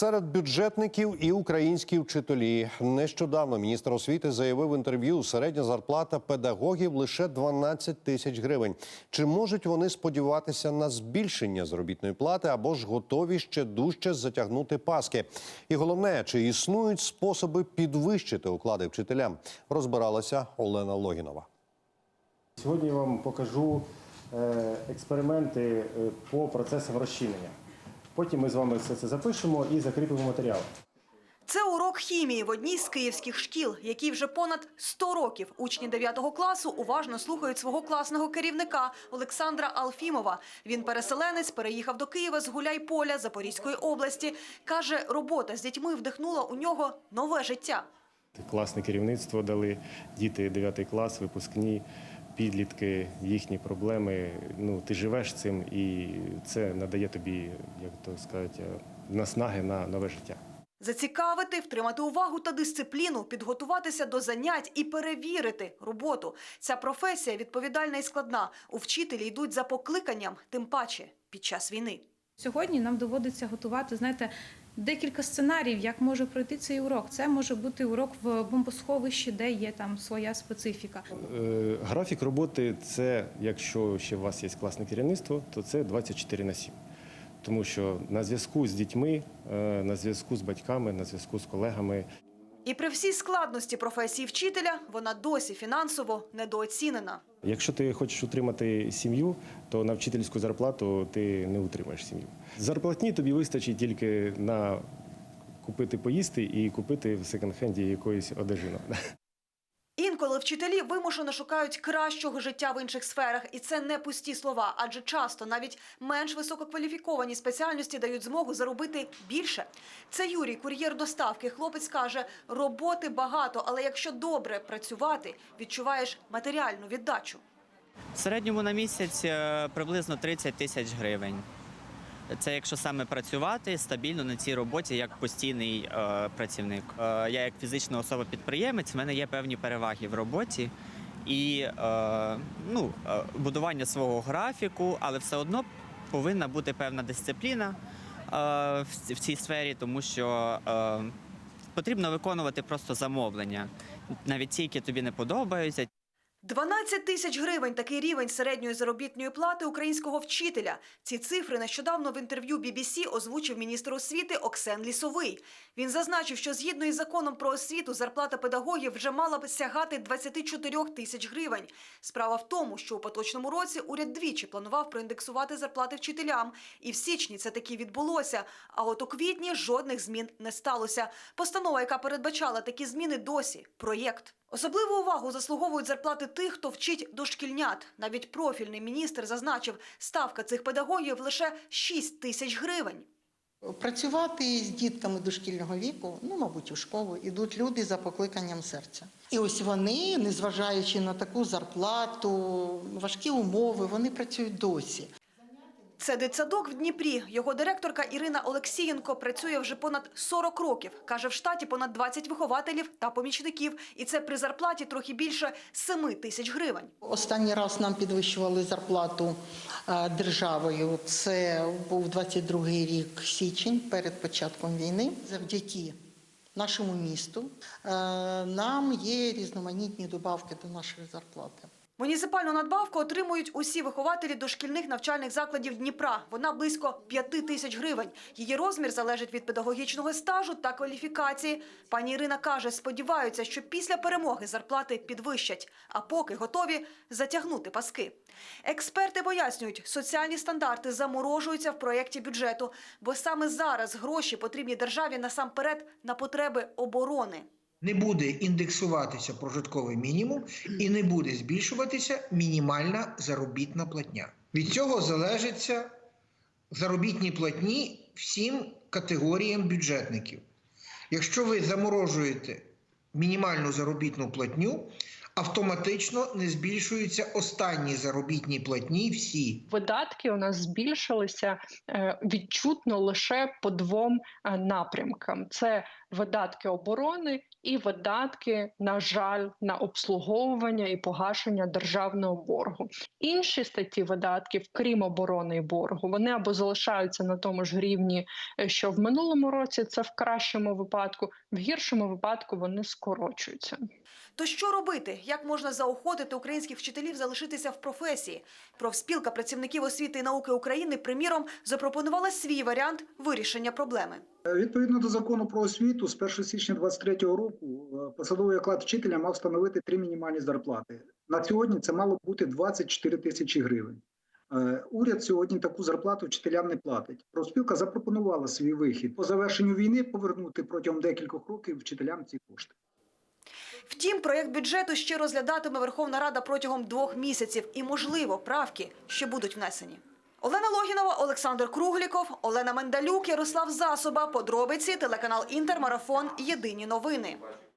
Серед бюджетників і українські вчителі нещодавно міністр освіти заявив в інтерв'ю, середня зарплата педагогів лише 12 тисяч гривень. Чи можуть вони сподіватися на збільшення заробітної плати або ж готові ще дужче затягнути паски? І головне, чи існують способи підвищити оклади вчителям? Розбиралася Олена Логінова. Сьогодні я вам покажу е, експерименти е, по процесам розчинення. Потім ми з вами все це запишемо і закріпимо матеріал. Це урок хімії в одній з київських шкіл, який вже понад 100 років учні 9 класу уважно слухають свого класного керівника Олександра Алфімова. Він переселенець, переїхав до Києва з Гуляйполя Запорізької області. Каже, робота з дітьми вдихнула у нього нове життя. Класне керівництво дали, діти 9 клас, випускні, підлітки, їхні проблеми. Ну, ти живеш цим і це надає тобі, як то сказати, е, наснаги на нове життя. Зацікавити, втримати увагу та дисципліну, підготуватися до занять і перевірити роботу. Ця професія відповідальна і складна. У вчителі йдуть за покликанням, тим паче під час війни. Сьогодні нам доводиться готувати, знаєте, декілька сценаріїв, як може пройти цей урок. Це може бути урок в бомбосховищі, де є там своя специфіка. Е, Графік роботи це, якщо ще у вас є класне керівництво, то це 24 на 7. Тому що на зв'язку з дітьми, е, на зв'язку з батьками, на зв'язку з колегами І при всій складності професії вчителя вона досі фінансово недооцінена. Якщо ти хочеш утримати сім'ю, то на вчительську зарплату ти не утримаєш сім'ю. Зарплатні тобі вистачить тільки на купити поїсти і купити в секонд-хенді якоїсь одежину. Інколи вчителі вимушено шукають кращого життя в інших сферах, і це не пусті слова, адже часто навіть менш висококваліфіковані спеціальності дають змогу заробити більше. Це Юрій, кур'єр доставки. Хлопець каже, роботи багато, але якщо добре працювати, відчуваєш матеріальну віддачу. В середньому на місяць е, приблизно 30 тисяч гривень. Це якщо саме працювати стабільно на цій роботі як постійний е, працівник. Е, я як фізична особа-підприємець, в мене є певні переваги в роботі і е, ну, е, будування свого графіку, але все одно повинна бути певна дисципліна е, в, в цій сфері, тому що е, потрібно виконувати просто замовлення, навіть ті, які тобі не подобаються. 12 тисяч гривень – такий рівень середньої заробітної плати українського вчителя. Ці цифри нещодавно в інтерв'ю BBC озвучив міністр освіти Оксен Лісовий. Він зазначив, що згідно із законом про освіту зарплата педагогів вже мала б сягати 24 тисяч гривень. Справа в тому, що у поточному році уряд двічі планував проіндексувати зарплати вчителям. І в січні це таки відбулося. А от у квітні жодних змін не сталося. Постанова, яка передбачала такі зміни, досі – проєкт. Особливу увагу заслуговують зарплати тих, хто вчить дошкільнят. Навіть профільний міністр зазначив, ставка цих педагогів лише 6 тисяч гривень. Працювати з дітками дошкільного віку, ну, мабуть, у школу, ідуть люди за покликанням серця. І ось вони, незважаючи на таку зарплату, важкі умови, вони працюють досі. Це дитсадок в Дніпрі. Його директорка Ірина Олексієнко працює вже понад 40 років. Каже, в штаті понад 20 вихователів та помічників. І це при зарплаті трохи більше 7 тисяч гривень. Останній раз нам підвищували зарплату е, державою. Це був 22-й рік січень перед початком війни. Завдяки нашому місту е, нам є різноманітні добавки до нашої зарплати. Муніципальну надбавку отримують усі вихователі дошкільних навчальних закладів Дніпра. Вона близько 5 тисяч гривень. Її розмір залежить від педагогічного стажу та кваліфікації. Пані Ірина каже, сподіваються, що після перемоги зарплати підвищать, а поки готові затягнути паски. Експерти пояснюють, соціальні стандарти заморожуються в проєкті бюджету, бо саме зараз гроші потрібні державі насамперед на потреби оборони. Не буде індексуватися прожитковий мінімум і не буде збільшуватися мінімальна заробітна платня. Від цього залежаться заробітні платні всім категоріям бюджетників. Якщо ви заморожуєте мінімальну заробітну платню, автоматично не збільшуються останні заробітні платні всі. Видатки у нас збільшилися е, відчутно лише по двом е, напрямкам: це видатки оборони і видатки, на жаль, на обслуговування і погашення державного боргу. Інші статті видатків, крім оборони і боргу, вони або залишаються на тому ж рівні, е, що в минулому році, це в кращому випадку, в гіршому випадку вони скорочуються. То що робити? Як можна заохотити українських вчителів залишитися в професії? Профспілка працівників освіти і науки України, приміром, запропонувала свій варіант вирішення проблеми. Відповідно до закону про освіту, з 1 січня 2023 року е, посадовий оклад вчителя мав становити три мінімальні зарплати. На сьогодні це мало бути 24 тисячі гривень. Е, Уряд сьогодні таку зарплату вчителям не платить. Профспілка запропонувала свій вихід по завершенню війни повернути протягом декількох років вчителям ці кошти. Втім, проєкт бюджету ще розглядатиме Верховна Рада протягом двох місяців, і, можливо, правки ще будуть внесені. Олена Логінова, Олександр Кругліков, Олена Мендалюк, Ярослав Засоба. Подробиці телеканал Інтермарафон. Єдині новини.